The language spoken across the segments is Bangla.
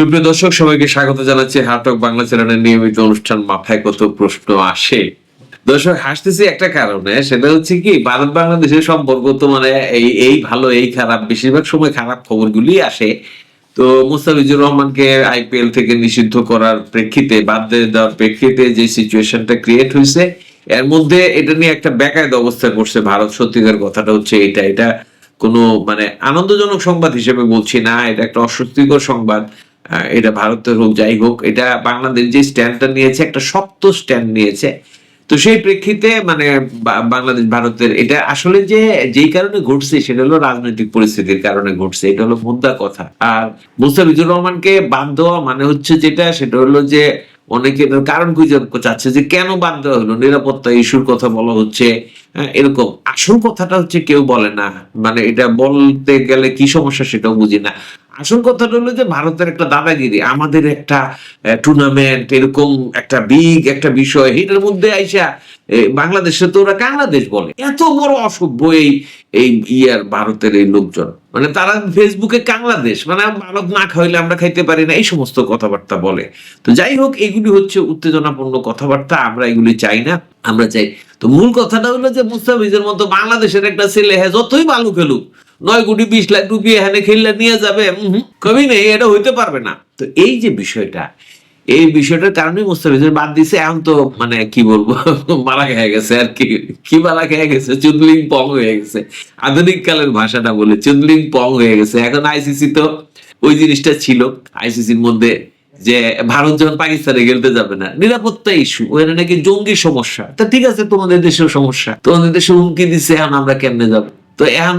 সুপ্রিয় দর্শক, সবাইকে স্বাগত জানাচ্ছি হাটক বাংলা চ্যানেলের নিয়মিত অনুষ্ঠান মাথায় কত প্রশ্ন আসে? দর্শক, হাসতেছি একটা কারণে, সেটা হচ্ছে কি, ভারত বাংলাদেশের সম্পর্ক তো মানে এই এই ভালো, এই খারাপ, বেশিরভাগ সময় খারাপ খবরগুলি আসে। তো মুস্তাফিজুর রহমানকে আইপিএল থেকে নিষিদ্ধ করার প্রেক্ষিতে, বাদ দেওয়ার প্রেক্ষিতে যে সিচুয়েশনটা ক্রিয়েট হয়েছে, এর মধ্যে এটা নিয়ে একটা বেকায়দ অবস্থা করছে ভারত। সত্যিকার কথাটা হচ্ছে এটা। এটা কোনো মানে আনন্দজনক সংবাদ হিসেবে বলছি না, এটা একটা অস্বস্তিকর সংবাদ। এটা ভারতের হোক যাই হোক এটা বাংলাদেশ যে স্ট্যান্ডটা নিয়েছে একটা শক্ত স্ট্যান্ড নিয়েছে। তো সেই প্রেক্ষিতে মানে বাংলাদেশ ভারতের এটা আসলে যে যেই কারণে ঘটছে সেটা হলো রাজনৈতিক পরিস্থিতির কারণে ঘটছে এটা হলো মুদ্রা কথা। আর মুস্তাফিজুর রহমানকে বাদ দেওয়া মানে হচ্ছে যেটা সেটা হলো যে অনেকে কারণ খুঁজে চাচ্ছে যে কেন বাদ দেওয়া হলো? নিরাপত্তা ইস্যুর কথা বলা হচ্ছে হ্যাঁ, এরকম। আসল কথাটা হচ্ছে কেউ বলে না। মানে এটা বলতে গেলে কি সমস্যা সেটাও বুঝি না। আসল কথাটা হলো যে ভারতের একটা দাদাগিরি, আমাদের একটা টুর্নামেন্ট এরকম একটা বিগ একটা বিষয়, এটার মধ্যে আইসা বাংলাদেশে তো ওরা বাংলাদেশ বলে। এত বড় অসভ্য এই এই ইয়ার ভারতের এই লোকজন। মানে তারা ফেসবুকে বাংলাদেশ মানে ভারত না খাইলে আমরা খাইতে পারি না, এই সমস্ত কথাবার্তা বলে। তো যাই হোক, এগুলি হচ্ছে উত্তেজনাপূর্ণ কথাবার্তা, আমরা এগুলি চাই না, আমরা চাই। তো মূল কথাটা হলো যে মুস্তাফিজের মতো বাংলাদেশের একটা ছেলে হ্যাঁ যতই ভালো খেলুক নয় কোটি বিশ লাখ রুপিয়ে এখানে খেললে নিয়ে যাবে। কবি নেই, এটা হইতে পারবে না। তো এই যে বিষয়টা, এই বিষয়টার কারণে মুস্তাফিজের বাদ দিছে, এখন তো মানে কি বলব, মারা খেয়ে গেছে আর কি। কি মারা খেয়ে গেছে? চুদলিং পং হয়ে গেছে। আধুনিক কালের ভাষাটা বলে চুদলিং পং হয়ে গেছে। এখন আইসিসি তো ওই জিনিসটা ছিল, আইসিসির মধ্যে যে ভারত যখন পাকিস্তানে খেলতে যাবে না, নিরাপত্তা ইস্যু ওখানে নাকি জঙ্গি সমস্যা। তা ঠিক আছে, তোমাদের দেশের সমস্যা, তোমাদের দেশে হুমকি দিচ্ছে এখন আমরা কেমনে যাব? তো এখন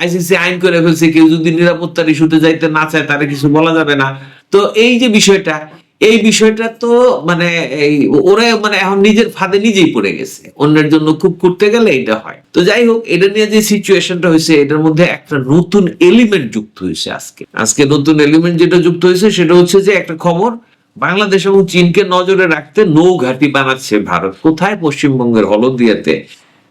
আইসিসি আইন করে ফেলছে, কেউ যদি নিরাপত্তার ইস্যুতে যাইতে না চায়, তারা কিছু বলা যাবে না। তো এই যে বিষয়টা, এই বিষয়টা তো মানে এই ওরা মানে এখন নিজের ফাঁদে নিজেই পড়ে গেছে। অন্যের জন্য খুব করতে গেলে এটা হয়। তো যাই হোক, এটা নিয়ে যে সিচুয়েশনটা হয়েছে, এটার মধ্যে একটা নতুন এলিমেন্ট যুক্ত হয়েছে আজকে। আজকে নতুন এলিমেন্ট যেটা যুক্ত হয়েছে, সেটা হচ্ছে যে একটা খবর, বাংলাদেশ এবং চীনকে নজরে রাখতে নৌ নৌঘাটি বানাচ্ছে ভারত। কোথায়? পশ্চিমবঙ্গের হলদিয়াতে।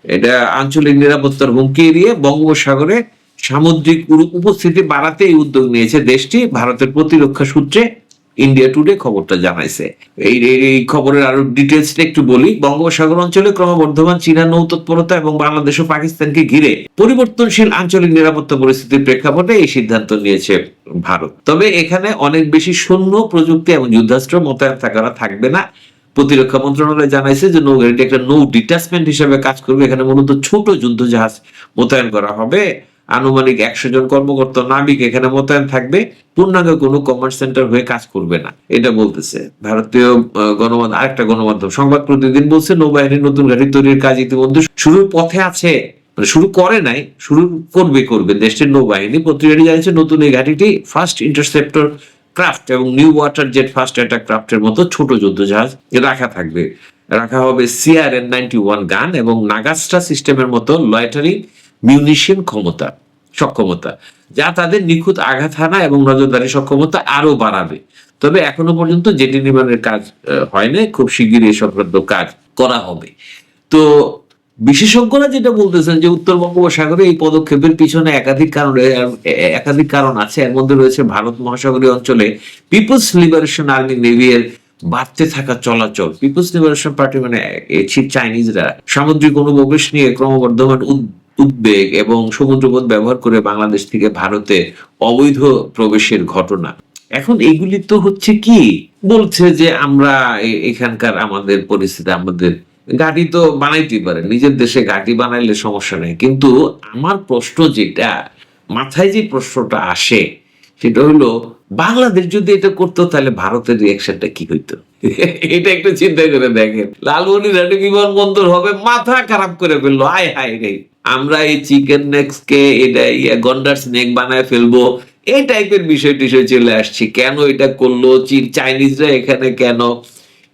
এটা আঞ্চলিক নিরাপত্তার হুমকি এড়িয়ে বঙ্গোপসাগরে সামুদ্রিক উপস্থিতি বাড়াতে এই উদ্যোগ নিয়েছে দেশটি। ভারতের প্রতিরক্ষা সূত্রে ইন্ডিয়া টুডে খবরটা জানাইছে। এই এই- খবরের আরও ডিটেলসটা একটু বলি। বঙ্গোপসাগর অঞ্চলে ক্রমবর্ধমান চীনা নৌতৎপরতা এবং বাংলাদেশ ও পাকিস্তানকে ঘিরে পরিবর্তনশীল আঞ্চলিক নিরাপত্তা পরিস্থিতির প্রেক্ষাপটে এই সিদ্ধান্ত নিয়েছে ভারত। তবে এখানে অনেক বেশি সৈন্য, প্রযুক্তি এবং যুদ্ধাস্ত্র মোতায়েন থাকারা থাকবে না। প্রতিরক্ষা মন্ত্রণালয় জানাইছে যে নৌঘাটিটি একটা নৌ ডিটাচমেন্ট হিসেবে কাজ করবে। এখানে মূলত ছোট যুদ্ধ জাহাজ মোতায়েন করা হবে। আনুমানিক একশো জন কর্মকর্তা নাবিক এখানে মোতায়েন থাকবে। পূর্ণাঙ্গ কোনো কমান্ড সেন্টার হয়ে কাজ করবে না। এটা বলতেছে। ভারতীয় গণমাধ্যম, আরেকটা গণমাধ্যম, সংবাদ প্রতিদিন বলছে নৌবাহিনীর নতুন ঘাঁটি তৈরির কাজ ইতিমধ্যে শুরুর পথে আছে। মানে শুরু করে নাই, শুরু করবে করবে। দেশটির নৌবাহিনী পত্রিকাটি জানিয়েছে, নতুন এই ঘাঁটিটি ফার্স্ট ইন্টারসেপ্টর ক্রাফট এবং new water jet first attack ক্রাফটের মতো ছোট যুদ্ধ জাহাজ রাখা থাকবে। রাখা হবে সিআরএন নাইনটি ওয়ান গান এবং নাগাস্টা সিস্টেমের মতো লয়টারিং মিউনিশন ক্ষমতা, সক্ষমতা, যা তাদের নিখুঁত আঘাত হানা এবং নজরদারি সক্ষমতা আরও বাড়াবে। তবে এখনও পর্যন্ত জেটি নির্মাণের কাজ হয়নি খুব শিগগিরই এই সংক্রান্ত কাজ করা হবে। তো বিশেষজ্ঞরা যেটা বলতেছেন যে উত্তর বঙ্গোপসাগরে এই পদক্ষেপের পিছনে একাধিক কারণ একাধিক কারণ আছে। এর মধ্যে রয়েছে ভারত মহাসাগরীয় অঞ্চলে পিপলস লিবারেশন আর্মি নেভি এর বাড়তে থাকা চলাচল। পিপলস লিবারেশন পার্টি মানে চাইনিজরা সামুদ্রিক অনুপ্রবেশ নিয়ে ক্রমবর্ধমান উদ- উদ্বেগ এবং সমুদ্রপথ ব্যবহার করে বাংলাদেশ থেকে ভারতে অবৈধ প্রবেশের ঘটনা। এখন এগুলি তো হচ্ছে কি? বলছে যে আমরা এখানকার আমাদের পরিস্থিতি, আমাদের গাড়ি তো বানাইতেই পারে নিজের দেশে গাড়ি বানাইলে সমস্যা নেই। কিন্তু আমার প্রশ্ন যেটা মাথায় যে প্রশ্নটা আসে সেটা হলো বাংলাদেশ যদি এটা করতো তাহলে ভারতের রিয়াকশনটা কি হইতো? এটা একটু চিন্তা করে দেখেন। লালমনিরহাটে বিমানবন্দর হবে মাথা খারাপ করে ফেলল। আয় হায় রে। আমরা এই চিকেন নেক্স কে এটা ইয়া গন্ডার স্নেক বানায় ফেলব। এই টাইপের বিষয় টিষয় চলে আসছে। কেন এটা করল? চীন চাইনিজরা এখানে কেন?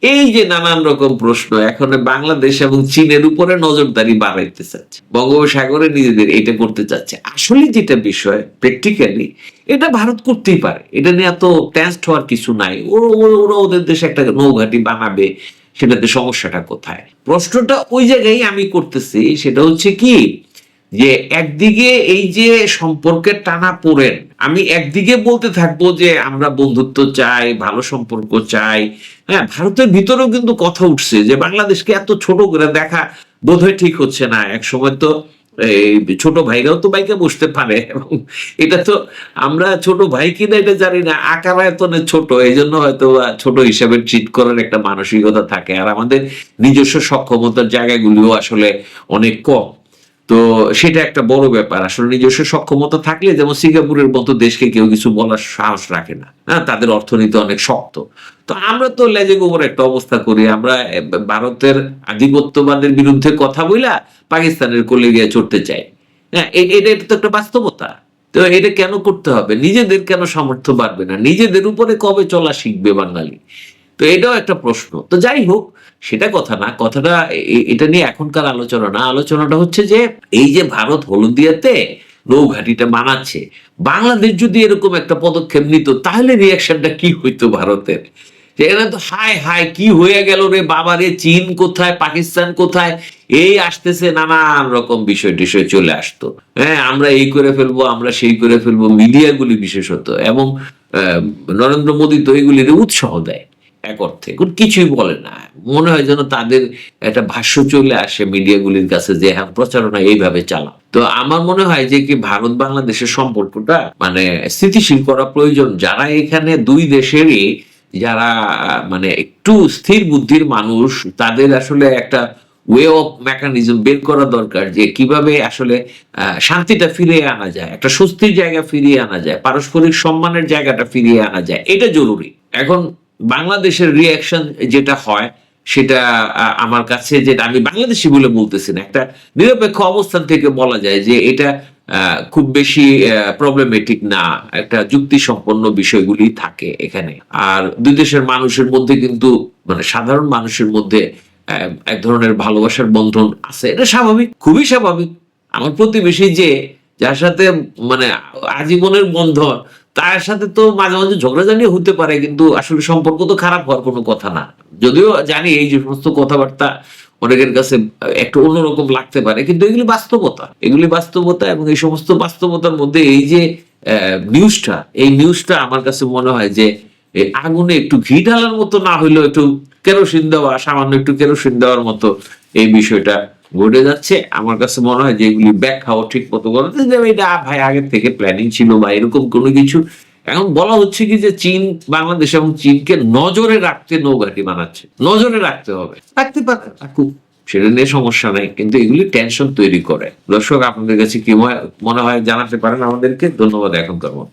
এই যে নানান রকম প্রশ্ন এখন বাংলাদেশ এবং চীনের উপরে নজরদারি বাড়াইতে চাচ্ছে। বঙ্গোপসাগরে নিজেদের এটা করতে চাচ্ছে। আসলে যেটা বিষয় প্র্যাকটিক্যালি এটা ভারত করতেই পারে। এটা নিয়ে এত টেন্সড হওয়ার কিছু নাই। ওরা ওদের দেশে একটা নৌঘাটি বানাবে, সেটাতে সমস্যাটা কোথায়? প্রশ্নটা ওই জায়গায় আমি করতেছি, সেটা হচ্ছে কি যে একদিকে এই যে সম্পর্কের টানা পড়েন, আমি একদিকে বলতে থাকব যে আমরা বন্ধুত্ব চাই, ভালো সম্পর্ক চাই। হ্যাঁ ভারতের ভিতরেও কিন্তু কথা উঠছে যে বাংলাদেশকে এত ছোট করে দেখা বোধহয় ঠিক হচ্ছে না। এক সময় তো এই ছোট ভাইরাও তো বাইকে বসতে পারে এবং এটা তো আমরা ছোট ভাই কিনা এটা জানি না, আকার আয়তনে ছোট এই জন্য হয়তো ছোট হিসাবে ট্রিট করার একটা মানসিকতা থাকে। আর আমাদের নিজস্ব সক্ষমতার জায়গাগুলিও আসলে অনেক কম। তো সেটা একটা বড় ব্যাপার। আসলে নিজস্ব সক্ষমতা থাকলে যেমন সিঙ্গাপুরের মতো দেশকে কেউ কিছু বলার সাহস রাখে না। হ্যাঁ তাদের অর্থনীতি অনেক শক্ত। তো আমরা তো লেজে গোবর একটা অবস্থা করি। আমরা ভারতের আধিপত্যবাদের বিরুদ্ধে কথা বইলা পাকিস্তানের কোলে গিয়ে চড়তে চাই। হ্যাঁ এটা এটা তো একটা বাস্তবতা। তো এটা কেন করতে হবে? নিজেদের কেন সামর্থ্য বাড়বে না? নিজেদের উপরে কবে চলা শিখবে বাঙালি? তো এটাও একটা প্রশ্ন। তো যাই হোক সেটা কথা না, কথাটা এটা নিয়ে এখনকার আলোচনা না। আলোচনাটা হচ্ছে যে, এই যে ভারত হলদিয়াতে নৌঘাটিটা বানাচ্ছে বাংলাদেশ যদি এরকম একটা পদক্ষেপ নিত, তাহলে রিয়াকশনটা কি হইতো ভারতের? এরা তো হায় হায়, কি হয়ে গেল রে বাবারে চীন কোথায়, পাকিস্তান কোথায়? এই আসতেছে নানান রকম বিষয় টিষয় চলে আসতো। হ্যাঁ আমরা এই করে ফেলব, আমরা সেই করে ফেলব, মিডিয়াগুলি বিশেষত, এবং নরেন্দ্র মোদী তো এগুলির উৎসাহ দেয়। এক অর্থে। কিছুই বলে না। মনে হয় যেন তাদের একটা ভাষ্য চলে আসে মিডিয়াগুলির কাছে যে হ্যাঁ প্রচারণা এইভাবে চালা তো আমার মনে হয় যে, কি ভারত বাংলাদেশের সম্পর্কটা মানে স্থিতিশীল করা প্রয়োজন। যারা এখানে দুই দেশেরই যারা মানে একটু স্থির বুদ্ধির মানুষ, তাদের আসলে একটা ওয়ে অফ মেকানিজম বের করা দরকার যে, কীভাবে আসলে শান্তিটা ফিরিয়ে আনা যায়, একটা স্বস্তির জায়গা ফিরিয়ে আনা যায়, পারস্পরিক সম্মানের জায়গাটা ফিরিয়ে আনা যায়। এটা জরুরি। এখন বাংলাদেশের রিয়াকশন যেটা হয়, সেটা আমার কাছে যেটা আমি বাংলাদেশি বলে বলতেছি না, একটা নিরপেক্ষ অবস্থান থেকে বলা যায় যে এটা খুব বেশি প্রবলেমেটিক না, একটা যুক্তি সম্পন্ন বিষয়গুলি থাকে এখানে। আর দুই দেশের মানুষের মধ্যে কিন্তু মানে সাধারণ মানুষের মধ্যে এক ধরনের ভালোবাসার বন্ধন আছে, এটা স্বাভাবিক, খুবই স্বাভাবিক। আমার প্রতিবেশী যে, যার সাথে মানে আজীবনের বন্ধন তার সাথে তো মাঝে মাঝে ঝগড়াঝাটি হতে পারে, কিন্তু আসলে সম্পর্ক তো খারাপ হওয়ার কোনো কথা না। যদিও জানি এই যে সমস্ত কথাবার্তা অনেকের কাছে একটু অন্যরকম লাগতে পারে, কিন্তু এগুলি বাস্তবতা। এগুলি বাস্তবতা এবং এই সমস্ত বাস্তবতার মধ্যে এই যে নিউজটা এই নিউজটা আমার কাছে মনে হয় যে আগুনে একটু ঘি ঢালার মতো না হইলেও একটু কেরোসিন দেওয়া, সামান্য একটু কেরোসিন দেওয়ার মতো এই বিষয়টা ঘটে যাচ্ছে। আমার কাছে মনে হয় যে এগুলি ব্যাখ্যাও ঠিক মতো করতে যে এটা ভাই আগের থেকে প্ল্যানিং ছিল বা এরকম কোনো কিছু। এখন বলা হচ্ছে কি যে চীন বাংলাদেশ এবং চীনকে নজরে রাখতে নৌঘাটি বানাচ্ছে। নজরে রাখতে হবে। রাখতে পারে। রাখুক সেটা নিয়ে সমস্যা নেই। কিন্তু এগুলি টেনশন তৈরি করে। দর্শক আপনাদের কাছে কি মনে হয় জানাতে পারেন আমাদেরকে? ধন্যবাদ এখনকার মতো।